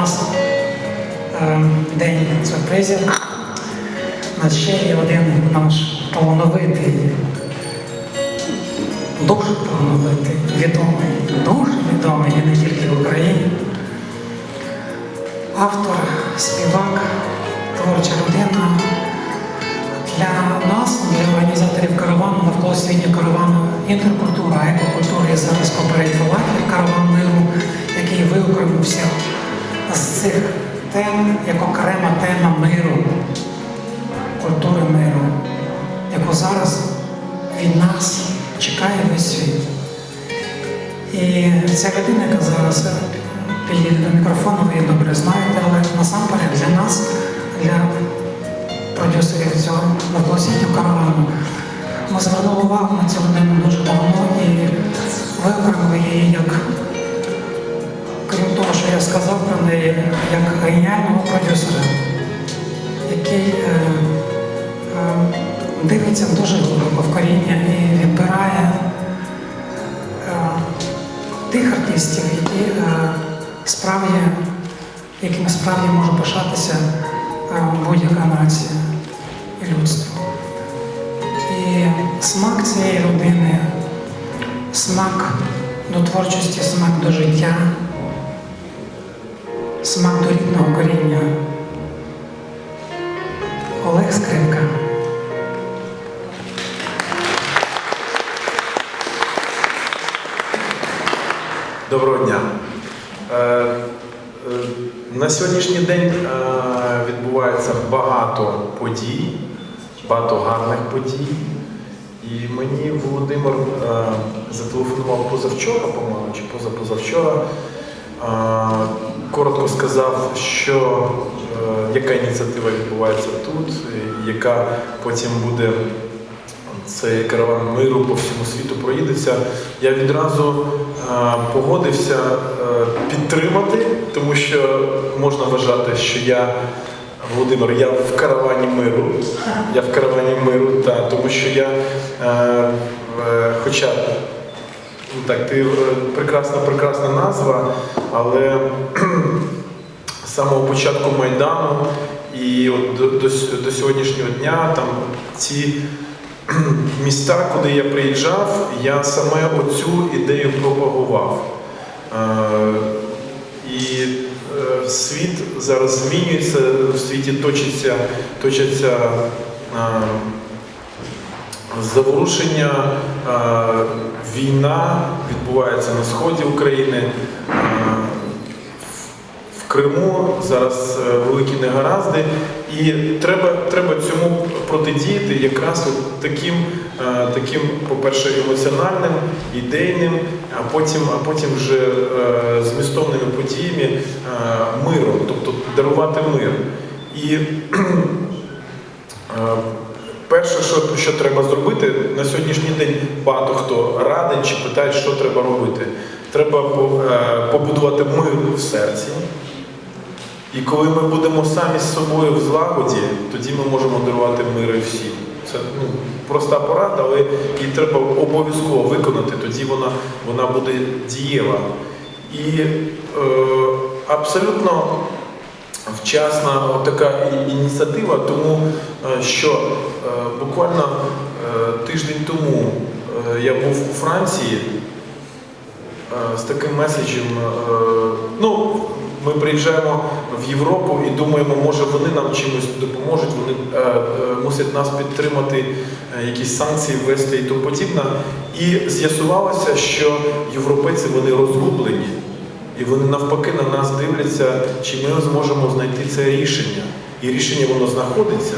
нас е, день сюрпризів. У нас ще є один наш талановитий, дуже талановитий, відомий, дуже відомий і не тільки в Україні. Автор, співак, творча людина. Для нас, для організаторів каравану, навколо світня каравану інтеркультура, екокультура і зараз кооператив караван миру, який виокремився з цих тем, як окрема тема миру, культури миру, яку зараз від нас чекає весь світ. І ця людина, яка зараз підійде до мікрофону, ви її добре знаєте, але насамперед для нас, для продюсерів цього навколосвітнього каравану, ми звернули увагу на цю людину дуже давно і виокремили її як, що я сказав про неї, як геніального продюсера, який е, е, дивиться дуже глибоко в коріння і відбирає е, тих артистів, які е, справді, якими справді може пишатися е, будь-яка нація і людство. І смак цієї людини, смак до творчості, смак до життя, смак до рідного коріння. Олег Скрипка. Доброго дня. Е, е, На сьогоднішній день е, відбувається багато подій, багато гарних подій. І мені Володимир зателефонував позавчора, по-моєму, чи позапозавчора. Коротко сказав, що е, яка ініціатива відбувається тут, яка потім буде цей караван миру по всьому світу проїдеться. Я відразу е, погодився е, підтримати, тому що можна вважати, що я, Володимир, я в каравані миру. Я в каравані миру, та, тому що я, е, е, хоча так, ти е, прекрасна, прекрасна назва, але з самого початку Майдану і от до, до, до сьогоднішнього дня там ці міста, куди я приїжджав, я саме оцю ідею пропагував. Е, І е, світ зараз змінюється, в світі точиться, точаться е, заворушення, е, війна відбувається на сході України. е, в Криму зараз е, великі негаразди, і треба, треба цьому протидіяти якраз таким, е, таким, по-перше, емоціональним, ідейним, а потім, а потім вже змістовними подіями миром, тобто дарувати мир. І Перше, що, що треба зробити, на сьогоднішній день багато хто радить чи питає, що треба робити. Треба е, побудувати мир в серці. І коли ми будемо самі з собою в злагоді, тоді ми можемо дарувати мир всім. Це ну, проста порада, але її треба обов'язково виконати, тоді вона, вона буде дієва. І е, абсолютно вчасна така ініціатива, тому е, що е, буквально е, тиждень тому я був у Франції з таким меседжем. Ну, ми приїжджаємо в Європу і думаємо, може вони нам чимось допоможуть, вони мусять нас підтримати, якісь санкції ввести і тому подібне. І з'ясувалося, що європейці вони розгублені. І вони навпаки на нас дивляться, чи ми зможемо знайти це рішення. І рішення воно знаходиться.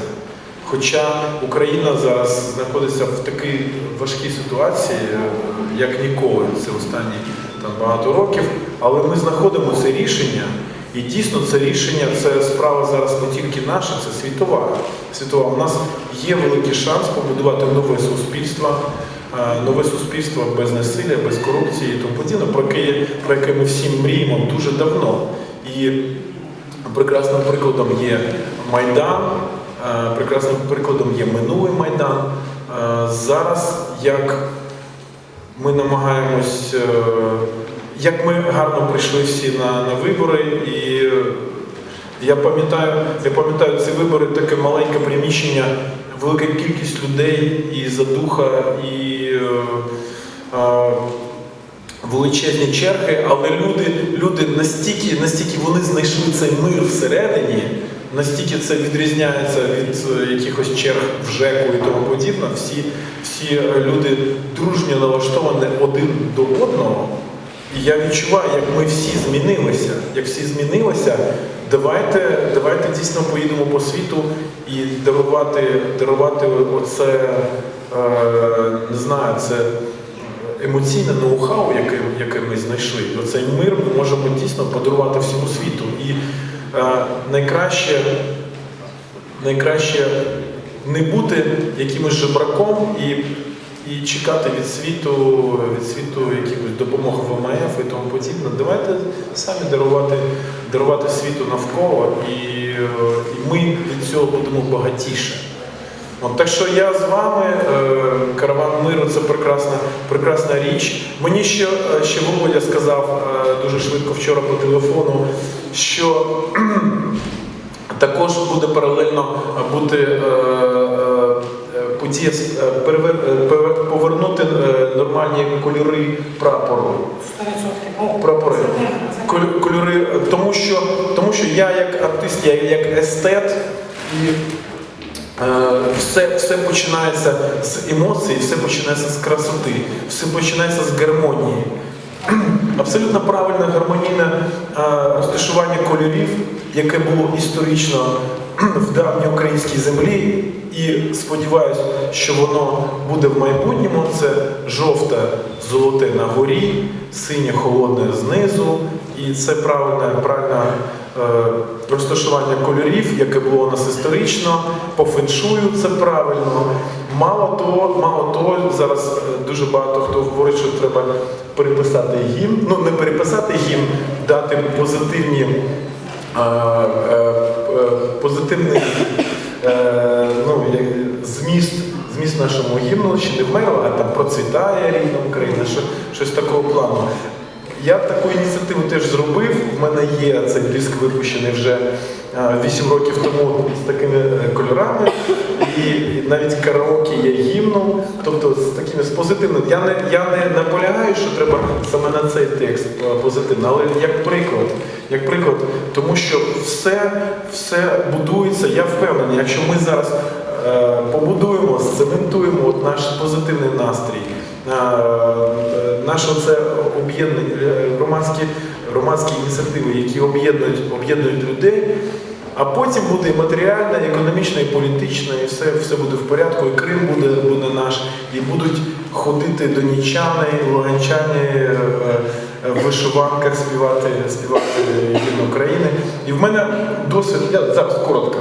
Хоча Україна зараз знаходиться в такій важкій ситуації, як ніколи, це останні там, багато років, але ми знаходимо це рішення. І дійсно це рішення, це справа зараз не тільки наша, це світова. світова. У нас є великий шанс побудувати нове суспільство, нове суспільство без насилля, без корупції і тому подібне, про яке, ми всі мріємо дуже давно. І прекрасним прикладом є Майдан, е, прекрасним прикладом є минулий Майдан. Е, Зараз як ми намагаємось е, як ми гарно прийшли всі на, на вибори, і е, я пам'ятаю, я пам'ятаю ці вибори, таке маленьке приміщення, велика кількість людей і задуха, і е, е, величезні черги, але люди, люди настільки, настільки вони знайшли цей мир всередині, настільки це відрізняється від е, якихось черг в ЖЕКу і тому подібне. Всі, всі люди дружньо налаштовані один до одного. І я відчуваю, як ми всі змінилися. Як всі змінилися, давайте, давайте дійсно поїдемо по світу і дарувати, дарувати оце, е, не знаю, це емоційне ноу-хау, яке, яке ми знайшли. Оцей мир ми можемо дійсно подарувати всьому світу. І е, найкраще, найкраще не бути якимось жебраком і, і чекати від світу, від світу якихось допомог ВМФ і тому подібне. Давайте самі дарувати, дарувати світу навколо, і, е, і ми від цього будемо багатіше. От, так що я з вами, е, караван миру це прекрасна, прекрасна річ. Мені ще, е, ще Володя сказав дуже швидко вчора по телефону, що також буде паралельно бути подія перевер- нормальні кольори прапору. 100%. Прапори. Кольори, тому що, тому що я як артист, я як естет і е, все, все починається з емоцій, все починається з красоти, все починається з гармонії. Абсолютно правильне гармонійне е, розташування кольорів, яке було історично в давній українській землі, і сподіваюся, що воно буде в майбутньому. Це жовте золоте на горі, синє холодне знизу, і це правильне, правильне е, розташування кольорів, яке було у нас історично, по феншую це правильно. Мало того, мало того, зараз е, дуже багато хто говорить, що треба переписати гімн. Ну не переписати гімн, дати позитивні позитивний е, ну, зміст, зміст нашому гімну, чи не вмерла, а там процвітає рідна Україна, що, щось такого плану. Я таку ініціативу теж зробив. У мене є цей диск випущений вже 8 років тому з такими е, кольорами. І, навіть караоке є гімном, тобто з такими з позитивним. Я не я не наполягаю, що треба саме на цей текст е, позитивно, але як приклад, як приклад, тому що все, все будується. Я впевнений, якщо ми зараз е, побудуємо, цементуємо от наш позитивний настрій. е, е, Наше це об'єднання, громадські, громадські ініціативи, які об'єднують, об'єднують людей, а потім буде і матеріальна, і економічна, і політична, і все, все буде в порядку, і Крим буде, буде наш, і будуть ходити донічани, луганчани е, е, в вишиванках співати, співати України. І в мене досвід, я зараз коротко.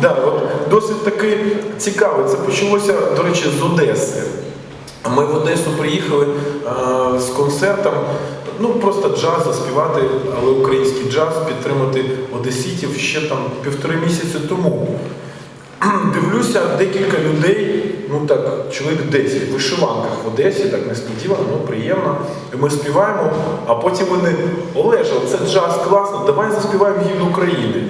Да, от, досвід такий цікавий. Це почалося, до речі, з Одеси. Ми в Одесу приїхали е, з концертом, ну просто джаз заспівати, але український джаз підтримати одеситів ще там півтори місяці тому. Дивлюся, декілька людей, ну так, чоловік 10 в вишиванках в Одесі, так несподівано, ну приємно. І ми співаємо, а потім вони Олеже, це джаз класно, давай заспіваємо гімн України.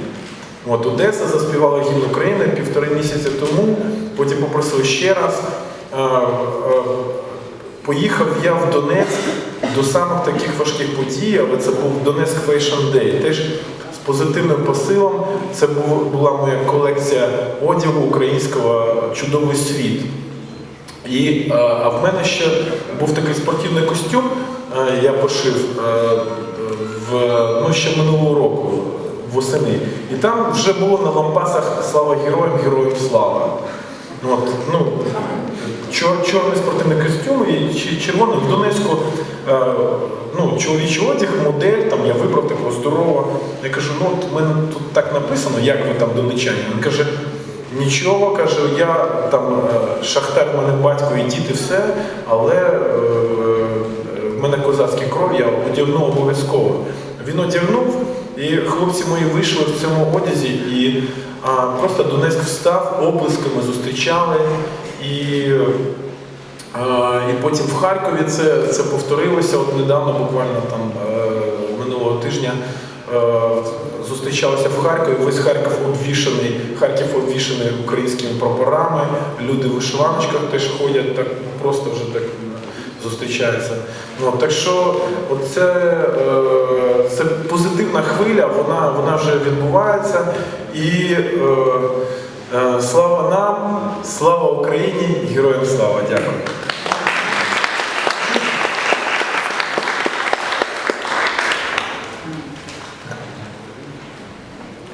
От Одеса заспівала гімн України півтори місяці тому, потім попросили ще раз. Е, е, Поїхав я в Донецьк до самих таких важких подій, але це був Донецьк Fashion Day. Теж з позитивним посилом. Це була моя колекція одягу українського чудовий світ. І, е, а в мене ще був такий спортивний костюм, е, я пошив е, в, ну, ще минулого року восени. І там вже було на лампасах слава героям, героям слава. От, ну, чор, чорний спортивний костюм і червоний в Донецьку е, ну, чоловічий одяг, модель, там я вибрав такого здорового. Я кажу, ну от мене тут так написано, як ви там донечані. Він каже, нічого, каже, я там е, шахтар, в мене батько і діти, все, але е, е, в мене козацький кров, я одягну обов'язково. Він одягнув, і хлопці мої вийшли в цьому одязі, і а, просто Донецьк встав, оплесками зустрічали. І Е, І потім в Харкові це, це повторилося. От недавно, буквально там е, минулого тижня, е, зустрічалися в Харкові. Весь Харків обвішаний, Харків обвішаний українськими прапорами. Люди в вишиваночках теж ходять, так просто вже так зустрічаються. Ну, так що оце, це позитивна хвиля, вона, вона вже відбувається. І слава нам, слава Україні, героям слава! Дякую.